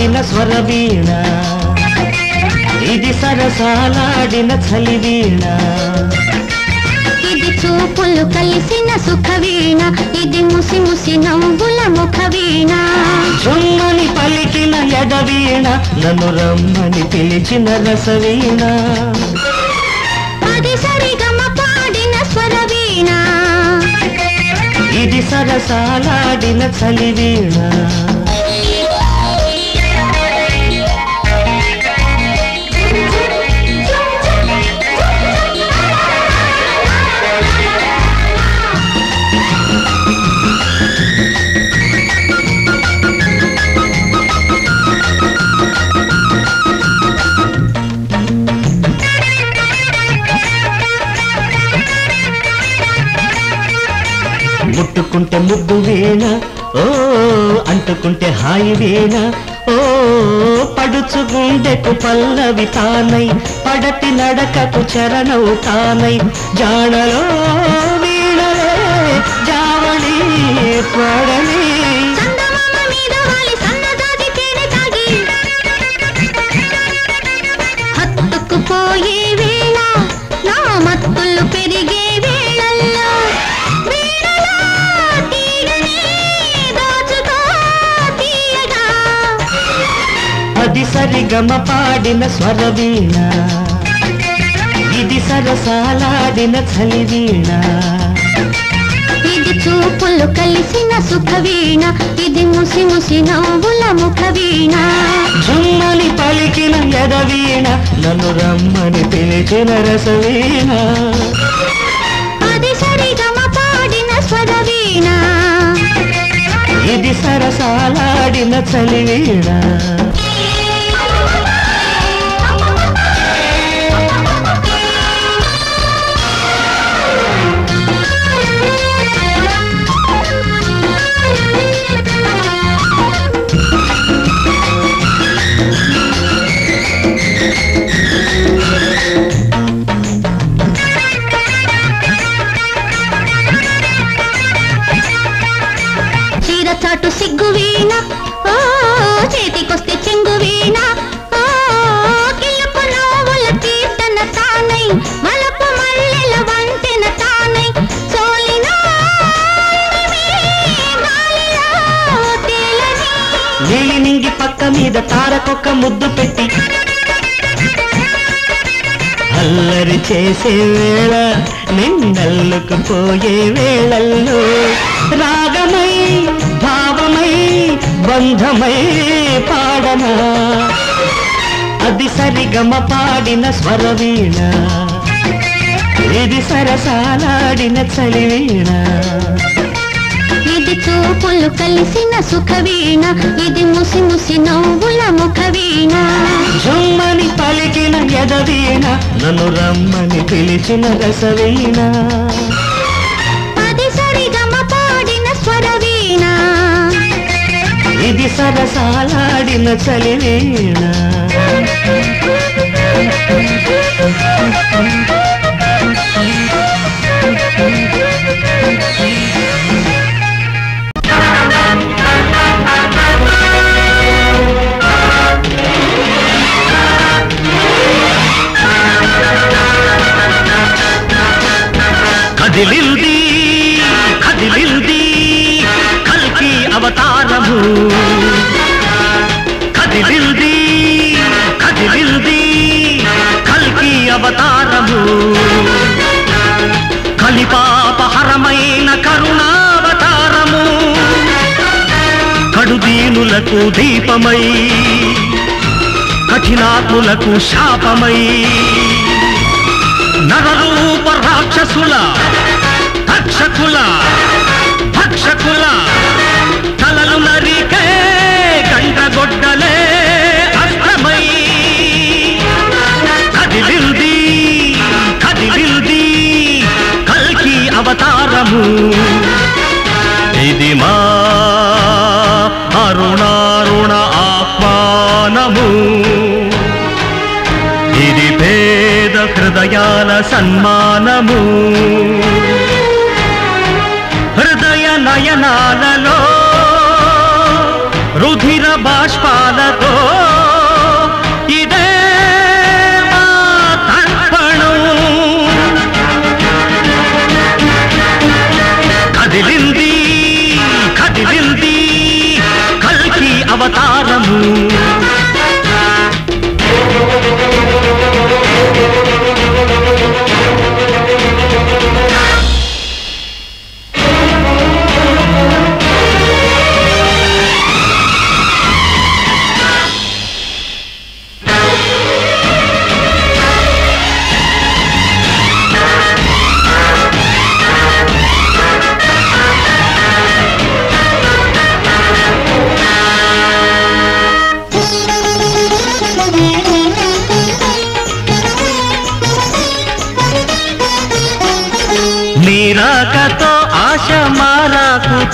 పాడిన స్వరవీణ. ఇది సరసాలాడిన చలివీణ. ఇది చూపులు కలిసిన సుఖ వీణ ఇది ముసి ముసి నవ్వుల ముఖ వీణ చుమ్మని పలికిన ఎడవీణ నన్ను రమ్మని పిలిచిన రసవీణ. అది సరిగమ పాడిన స్వర వీణ ఇది సరసాలాడిన చలివీణ. ముట్టుకుంటే ముద్దు వీణ ఓ అంటుకుంటే హాయి వీణ. ఓ పడుచు గుండెకు పల్లవి తానై పడటి నడకకు చరణవు తానై. జాడలో వీణలే జావళి పడని అది సరిగమ పాడిన స్వరవీణ. ఇది సరసాలాడిన చలివీణ. ఇది చూపులు కలిసిన సుఖ వీణ ఇది ముసి ముసి నవ్వుల ముఖ వీణ జుమ్మని పలికిన ఎదవీణ. నన్ను రమ్మని పిలిచిన రసవీణ. అది సరిగమ పాడిన స్వర వీణ ఇది సరసాలాడిన చలివీణ. చేసే వేళ నిన్నల్లుకు పోయే వేళల్లో రాగమై భావమై బంధమై పాడనా? అది సరిగమ పాడిన స్వరవీణ. ఇది సరసాలాడిన చలివీణ. ఇది చూపులు కలిసిన సుఖ వీణ ఇది ముసి ముసి నవ్వుల ముఖ వీణ జుమ్మని పలికిన ఎదవీణ నన్ను రమ్మని పిలిచిన రసవీణ. అది సరిగమ పాడిన స్వర వీణ ఇది సరసాలాడిన చలివీణ. కదిలింది కదిలింది కల్కి అవతారము. కదిలింది కదిలింది కల్కి అవతారము. కలిపాపహరమైన కరుణావతారము. కడుదీనులకు దీపమై కఠినాత్ములకు శాపమై నరలు రాక్షసుల తక్షకుల భక్షకుల తలలు నరికే గంటగొడ్డలే అష్టమై కదిలింది కదిలింది కల్కి అవతారము. ఇది మా అరుణారుణ ఆహ్వానము. హృదయాల సన్మానము. హృదయ నయనాలలో రుధిర బాష్పాలతో ఇదే కదిలింది కదిలింది కల్కి అవతారము.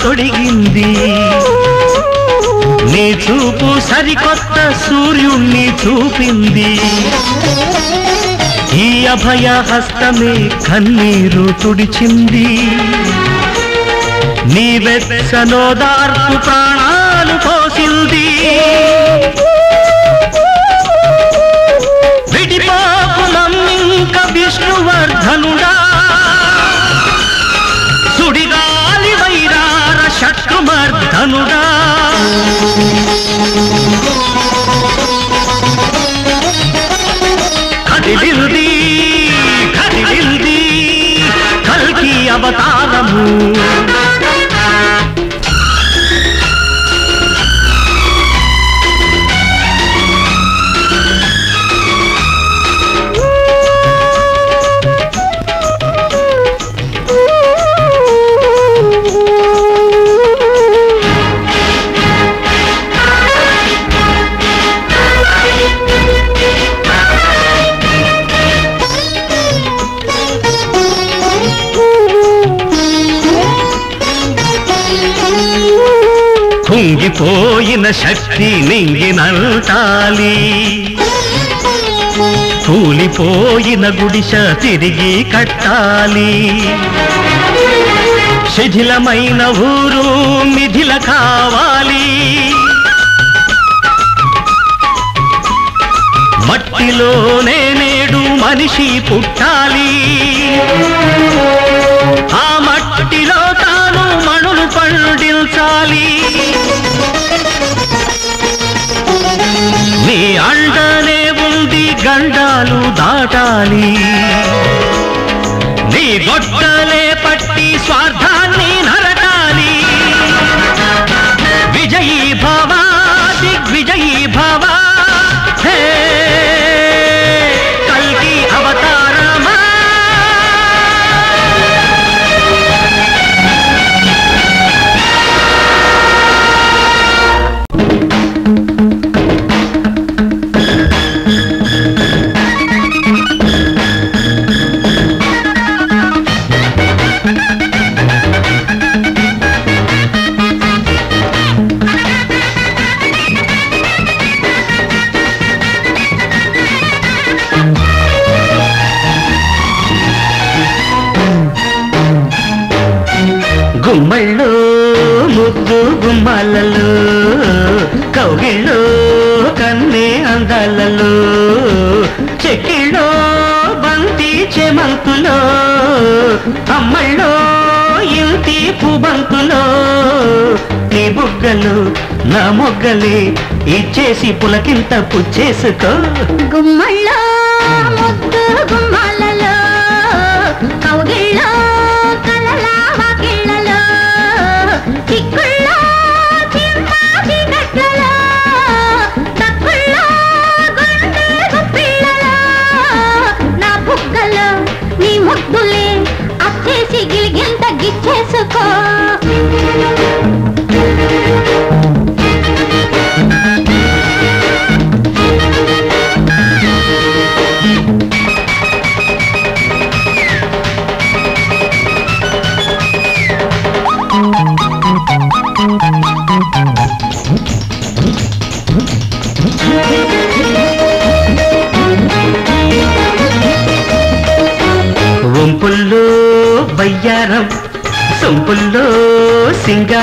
తొడిగింది. నీ చూపు సరికొత్త సూర్యుణ్ణి చూపింది. ఈ అభయ హస్తమే కన్నీరు తుడిచింది. నీ వెచ్చనోదార్పు ప్రాణాలు పోసింది. శత్రుమర్ధనుడా కదిలింది కదిలింది కల్కి అవతారము. శక్తి నింగినంటాలి కూలిపోయిన గుడిస తిరిగి కట్టాలి. శిథిలమైన ఊరు మిథిల కావాలి. మట్టిలోనే నేడు మనిషి పుట్టాలి. ఆ మట్టిలో తాను మణులు పండించాలి. అండనే ఉంది గండాలు దాటాలి. నీ గొడ్డలే బంతులో నీ బుగ్గలు నా మొగ్గలే. ఇచ్చేసి పులకింత పుచ్చేసుకో గుమ్మళ్ళో ముద్దు గుమ్మాలలో को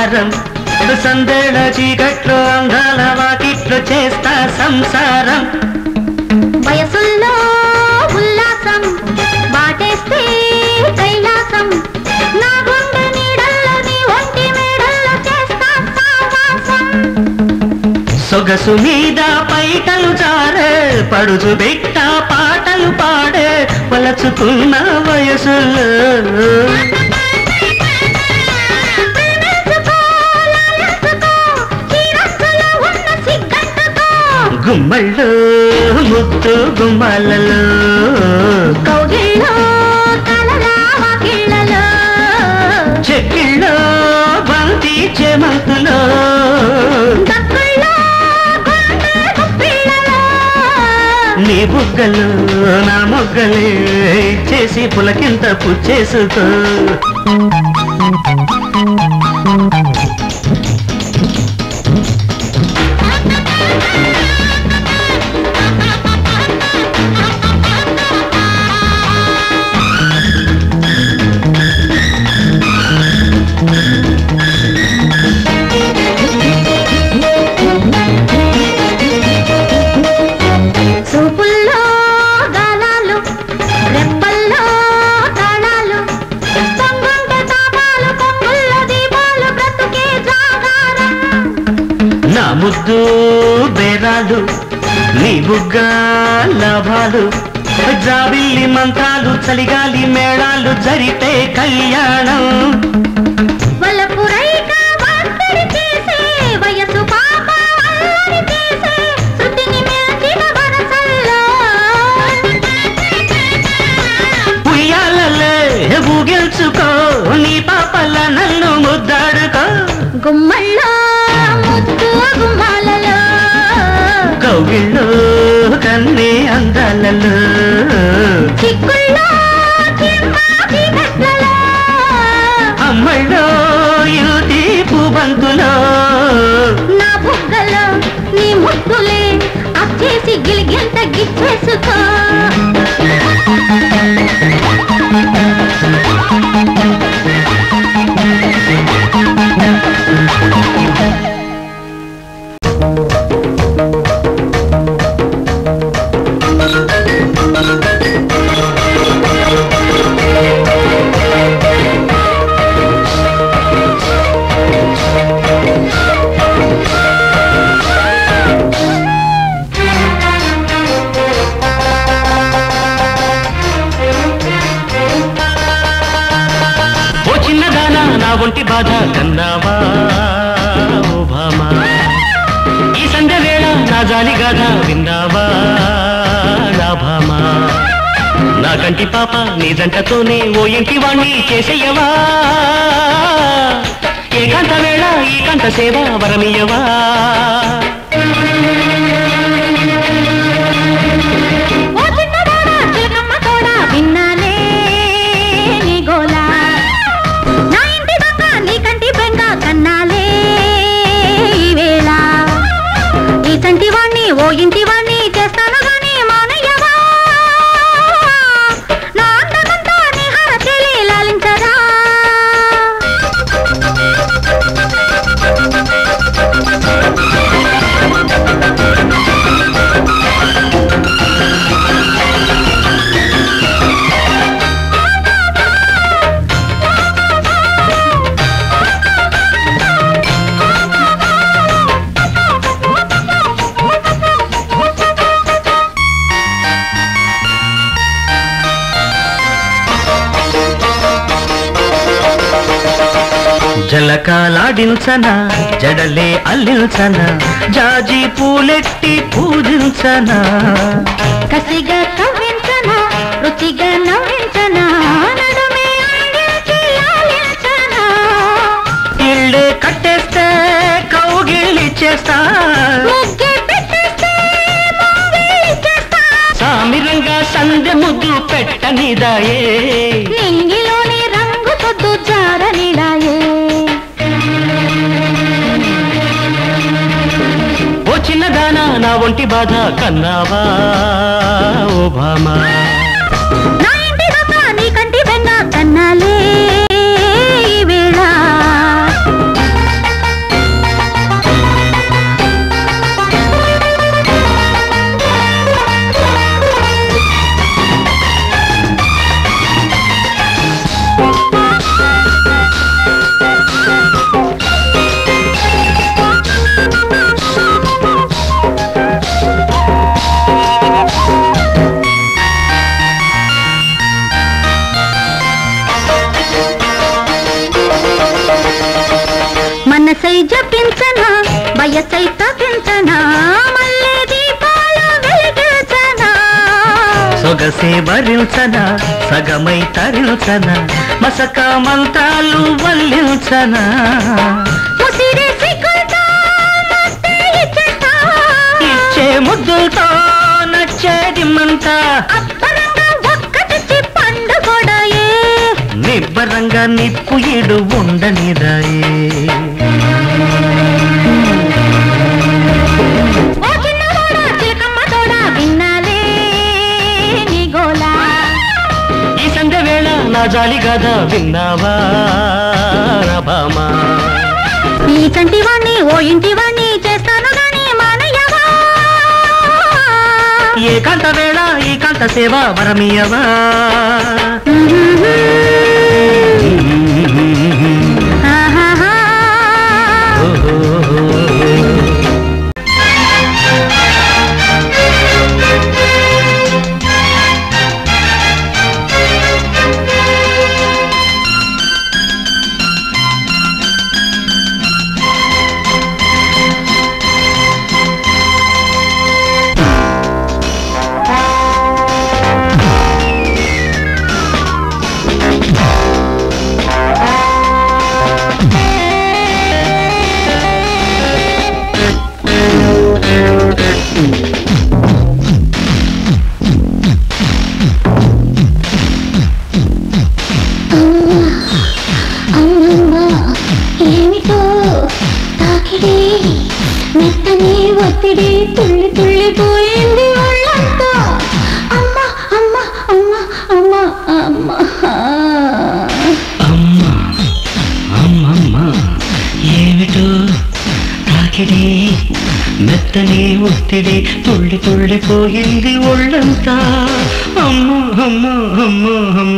సింగారం సందేళ చీకట్లో అందాల చేస్తా సంసారం. వయసుల్లో ఉల్లాసం బాటేస్తే కైలాసం. నా గుండె నీడల్లో నీ ఒంటి మేడల్లో చేస్తా సావాసం సొగసు మీద పైటలు జారే పడుచు బిట్ట పాటలు పాడే వలచుకున్న వయసులో. గుమ్మళ్ళు ముద్దు గుమ్మలలో వాకిళ్ళలో. చెక్కిళ్ళో బంతి గుప్పిళ్ళలో. నీ బుగ్గలు నా మొగ్గలే చేసి పులకింత పుచ్చేసుకో ప్రాంతాలు చలిగాలి మేళాలు జరిపే కళ్యాణం. కన్నావా ఓ భామా. ఈ సంధ్య వేళ నా జాలి గాథ విన్నావా నా భామా. నా కంటి పాప నీ జంటతోనే ఓ ఇంటి వాణ్ణి చేసేయవా? ఏకాంత వేళ ఏకాంత సేవ వరమియవా జలకాలాడించన జడలే అల్లించన జాజి పూలెట్టి పూజించనా. కసిగా కవ్వించనా రుచిగా నవ్వించనా ఇళ్ళే కట్టేస్తే కౌగిళ్ళి చేస్తా. ముగ్గే పెట్టేస్తే మూగిలి చేస్తా. సామిరంగా సందె ముద్దు పెట్టనిదాయే. నా ఒంటి బాధ కన్నావా ఓ భామా? సగమై తరించన మసక మంత్రాలు వల్లించన. ఇచ్చే ముద్దులతో నచ్చేది పండుగొడాయే. నిబ్బరంగా నిప్పు ఇడు ఉండనిదాయే నా జాలి గద విన్నావా నా భామా ఈ చంటి వాణ్ణి ఓ ఇంటి వాణ్ణి చేస్తాను గాని మానయ్యవా? ఏకాంత వేళ ఏకాంత సేవ వరమీయవా ఒత్తిడి తుళ్ళి తుళ్ళిపోయింది ఒళ్ళంతా అమ్మ అమ్మ అమ్మ అమ్మ అమ్మ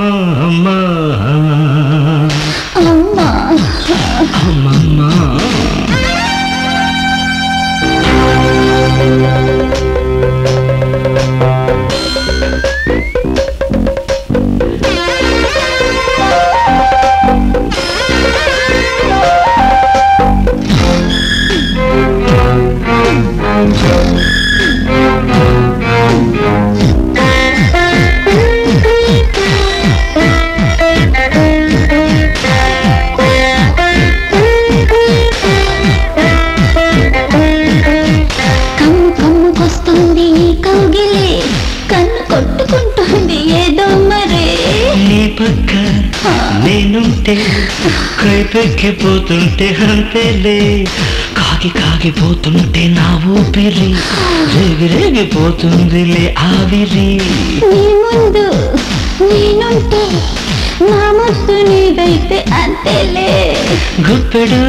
కొట్టుకుంటుంది ఏదో మరే నీ పక్క నేనుంటే కైపెక్కిపోతుంటే అంతేలే. కాకి కాగిపోతుంటే నా ఊపిరి రేగి రేగిపోతుందిలే ఆవిరి. నీ ముందు నేనుంటే నా ముద్దు నీదైతే అంతేలే. గుప్పెడు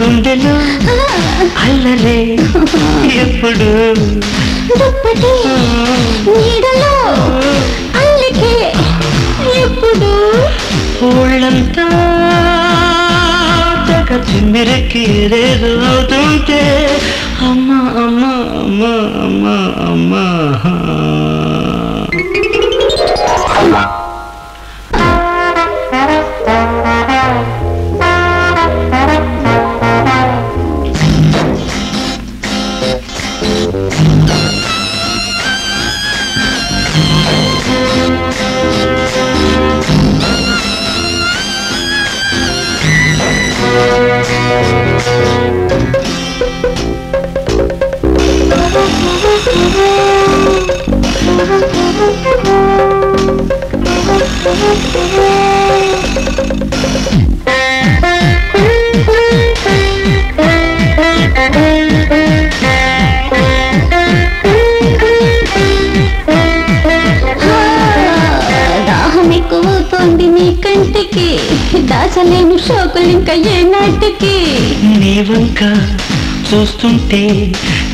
గుండెలు అల్లలే ఎప్పుడు? దుప్పటి నీడలో అల్లికే ఎప్పుడు? ఊళ్ళంతా తెగ చిమ్మిరెక్కి ఏదేదో అవుతుంటే అమ్మ అమ్మ అమ్మ అమ్మ అమ్మ. దాచలేని షోకులు ఇంకా ఏ నాటికి. నీ వంక చూస్తుంటే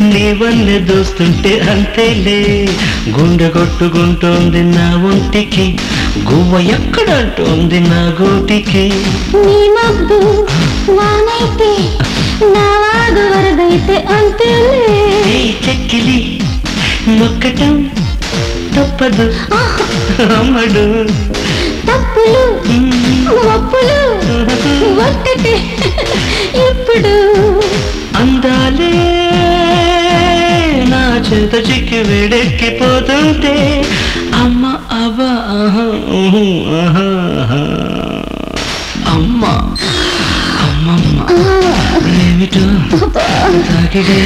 నీ వన్నె దోస్తుంటే అంతేలే. గుండె కొట్టుకుంటోంది నా ఒంటికి గువ్వ ఎక్కడంటోంది నా గోటికి? నీ మబ్బు వానైతే నా వాగు వరదైతే అంతేలే. ఏ చెక్కిలి నొక్కటం తప్పదు. అమ్మడు. తప్పులు ఒప్పులు ఒక్కటే ఇప్పుడు అందాలే నా చేత చిక్కి వేడెక్కిపోతుంటే ఆహా, ఆహా. అమ్మ అమ్మమ్మ ఏమిటో తాకిడే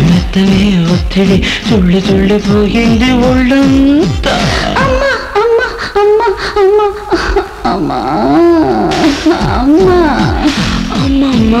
మెత్తని ఒత్తిడి తుళ్ళి తుళ్ళిపోయింది ఒళ్ళంతా. అమ్మా అమ్మా అమ్మా అమ్మా. అమ్మా అమ్మా అమ్మమ్మ